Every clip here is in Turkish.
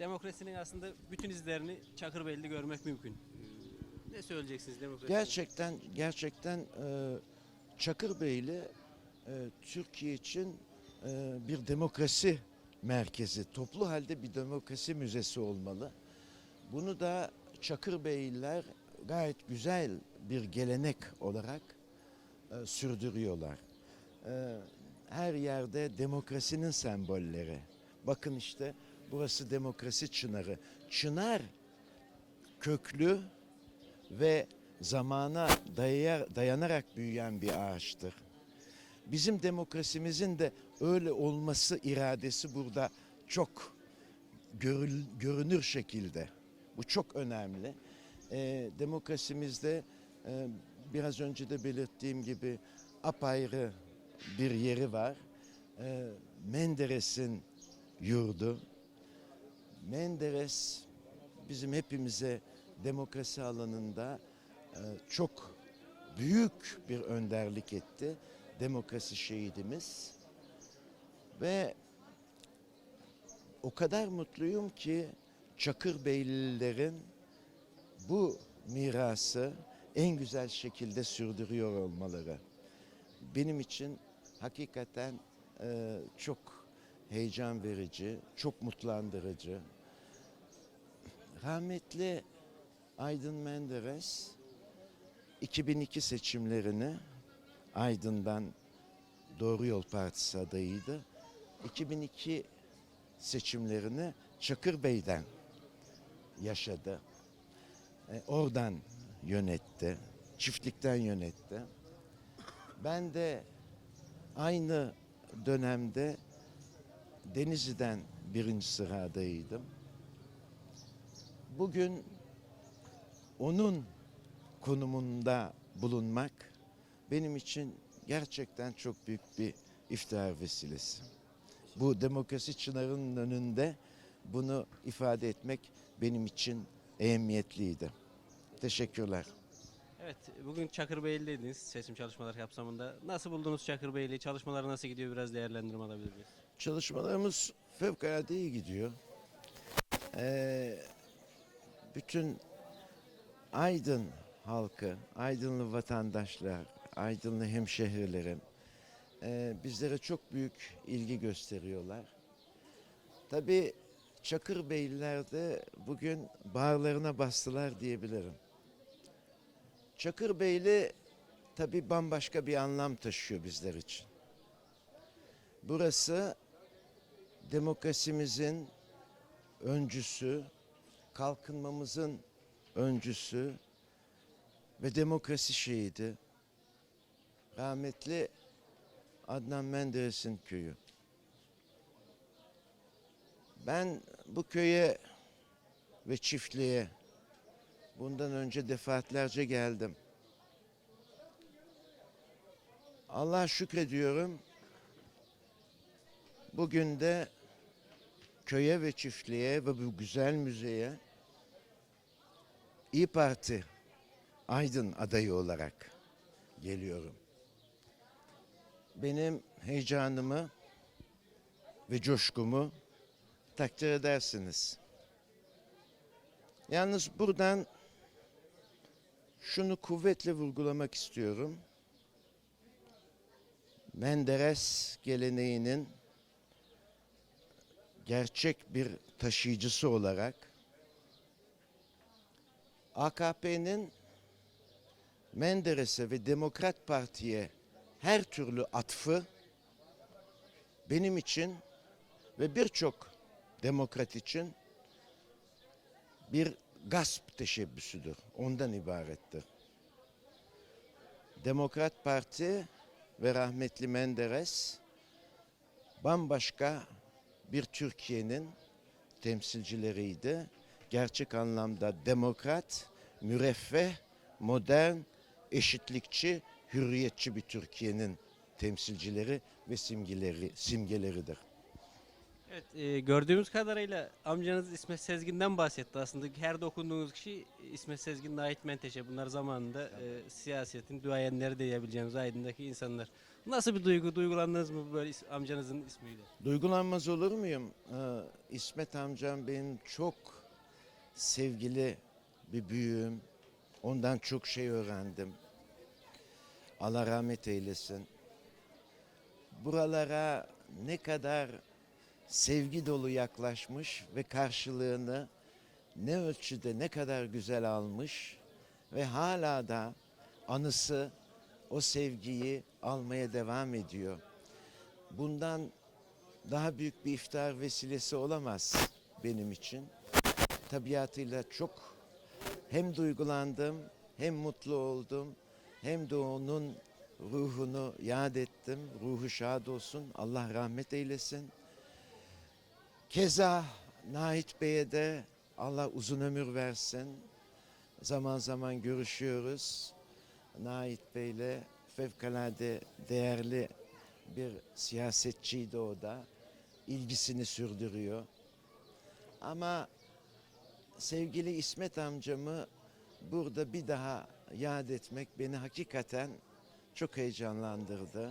demokrasinin aslında bütün izlerini Çakırbeyli'de görmek mümkün. Ee, Ne söyleyeceksiniz demokrasi? Gerçekten gerçekten e, Çakırbeyli e, Türkiye için e, bir demokrasi merkezi, toplu halde bir demokrasi müzesi olmalı. Bunu da Çakırbeyliler gayet güzel bir gelenek olarak e, sürdürüyorlar. E, her yerde demokrasinin sembolleri. Bakın işte burası demokrasi çınarı. Çınar köklü ve zamana dayaya- dayanarak büyüyen bir ağaçtır. Bizim demokrasimizin de öyle olması iradesi burada çok görül- görünür şekilde. Bu çok önemli. Ee, demokrasimizde e, biraz önce de belirttiğim gibi apayrı bir yeri var. Ee, Menderes'in yurdu. Menderes bizim hepimize demokrasi alanında e, çok büyük bir önderlik etti. Demokrasi şehidimiz. Ve o kadar mutluyum ki Çakırbeylilerin bu mirası en güzel şekilde sürdürüyor olmaları. Benim için hakikaten e, çok heyecan verici, çok mutlandırıcı. Rahmetli Aydın Menderes 2002 seçimlerini Aydın'dan Doğru Yol Partisi adayıydı. 2002 seçimlerini Çakırbey'den yaşadı. E, oradan yönetti. Çiftlikten yönetti. Ben de aynı dönemde Denizli'den birinci sıra adayıydım. Bugün onun konumunda bulunmak benim için gerçekten çok büyük bir iftihar vesilesi. Bu demokrasi çınarının önünde bunu ifade etmek benim için ehemmiyetliydi. Teşekkürler. Evet, bugün Çakırbeyli'deydiniz seçim çalışmaları kapsamında. Nasıl buldunuz Çakırbeyli? Çalışmalar nasıl gidiyor? Biraz değerlendirme alabilir miyiz? Çalışmalarımız fevkalade iyi gidiyor. Ee, bütün Aydın halkı, Aydınlı vatandaşlar, Aydınlı hemşehrilerim e, bizlere çok büyük ilgi gösteriyorlar. Tabii Çakırbeyliler de bugün bağırlarına bastılar diyebilirim. Çakırbeyli tabii bambaşka bir anlam taşıyor bizler için. Burası demokrasimizin öncüsü, kalkınmamızın öncüsü ve demokrasi şehidi. Rahmetli Adnan Menderes'in köyü. Ben bu köye ve çiftliğe bundan önce defaatlerce geldim. Allah şükrediyorum. Bugün de köye ve çiftliğe ve bu güzel müzeye İyi Parti Aydın adayı olarak geliyorum. Benim heyecanımı ve coşkumu takdir edersiniz. Yalnız buradan şunu kuvvetle vurgulamak istiyorum. Menderes geleneğinin gerçek bir taşıyıcısı olarak AKP'nin Menderes'e ve Demokrat Parti'ye her türlü atfı benim için ve birçok demokrat için bir gasp teşebbüsüdür. Ondan ibarettir. Demokrat Parti ve rahmetli Menderes bambaşka bir Türkiye'nin temsilcileriydi. Gerçek anlamda demokrat, müreffeh, modern, eşitlikçi, hürriyetçi bir Türkiye'nin temsilcileri ve simgeleri, simgeleridir. Evet, e, gördüğümüz kadarıyla amcanız İsmet Sezgin'den bahsetti aslında. Her dokunduğunuz kişi İsmet Sezgin, Nait Menteşe. Bunlar zamanında e, siyasetin duayenleri diyebileceğimiz aydındaki insanlar. Nasıl bir duygu, duygulandınız mı böyle amcanızın ismiyle? Duygulanmaz olur muyum? Ee, İsmet amcam benim çok sevgili bir büyüğüm. Ondan çok şey öğrendim. Allah rahmet eylesin. Buralara ne kadar sevgi dolu yaklaşmış ve karşılığını ne ölçüde ne kadar güzel almış ve hala da anısı o sevgiyi almaya devam ediyor. Bundan daha büyük bir iftar vesilesi olamaz benim için. Tabiatıyla çok hem duygulandım, hem mutlu oldum, hem de onun ruhunu yad ettim. Ruhu şad olsun, Allah rahmet eylesin. Keza Nahit Bey'e de Allah uzun ömür versin. Zaman zaman görüşüyoruz. Nahit Bey'le fevkalade değerli bir siyasetçiydi o da. İlgisini sürdürüyor. Ama sevgili İsmet amcamı burada bir daha yad etmek beni hakikaten çok heyecanlandırdı.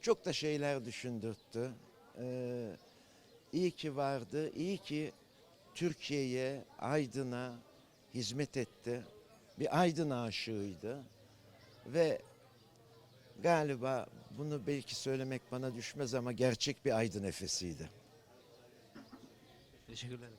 Çok da şeyler düşündürttü. Ee, iyi ki vardı, iyi ki Türkiye'ye, Aydın'a hizmet etti. Bir Aydın aşığıydı. Ve galiba bunu belki söylemek bana düşmez ama gerçek bir Aydın efesiydi. Teşekkürler.